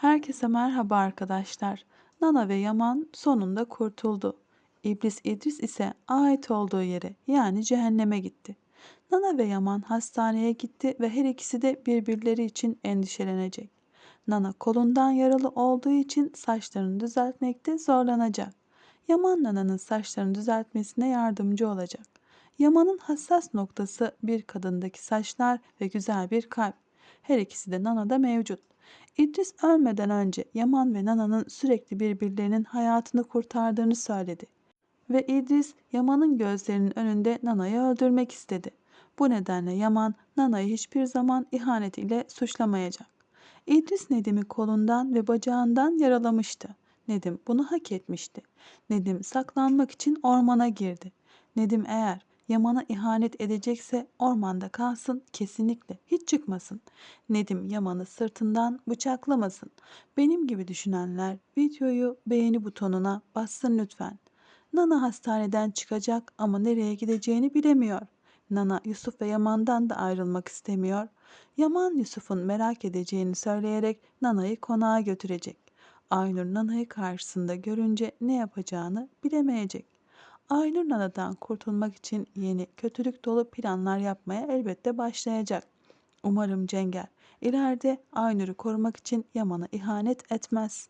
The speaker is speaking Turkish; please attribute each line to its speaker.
Speaker 1: Herkese merhaba arkadaşlar. Nana ve Yaman sonunda kurtuldu. İblis İdris ise ait olduğu yere yani cehenneme gitti. Nana ve Yaman hastaneye gitti ve her ikisi de birbirleri için endişelenecek. Nana kolundan yaralı olduğu için saçlarını düzeltmekte zorlanacak. Yaman Nana'nın saçlarını düzeltmesine yardımcı olacak. Yaman'ın hassas noktası bir kadındaki saçlar ve güzel bir kalp. Her ikisi de Nana'da mevcut. İdris ölmeden önce Yaman ve Nana'nın sürekli birbirlerinin hayatını kurtardığını söyledi. Ve İdris Yaman'ın gözlerinin önünde Nana'yı öldürmek istedi. Bu nedenle Yaman Nana'yı hiçbir zaman ihanet ile suçlamayacak. İdris Nedim'i kolundan ve bacağından yaralamıştı. Nedim bunu hak etmişti. Nedim saklanmak için ormana girdi. Nedim eğer Yaman'a ihanet edecekse ormanda kalsın kesinlikle hiç çıkmasın. Nedim Yaman'ı sırtından bıçaklamasın. Benim gibi düşünenler videoyu beğeni butonuna bassın lütfen. Nana hastaneden çıkacak ama nereye gideceğini bilemiyor. Nana Yusuf ve Yaman'dan da ayrılmak istemiyor. Yaman Yusuf'un merak edeceğini söyleyerek Nana'yı konağa götürecek. Aynur Nana'yı karşısında görünce ne yapacağını bilemeyecek. Aynur Nana'dan kurtulmak için yeni kötülük dolu planlar yapmaya elbette başlayacak. Umarım Cenger ileride Aynur'u korumak için Yaman'a ihanet etmez.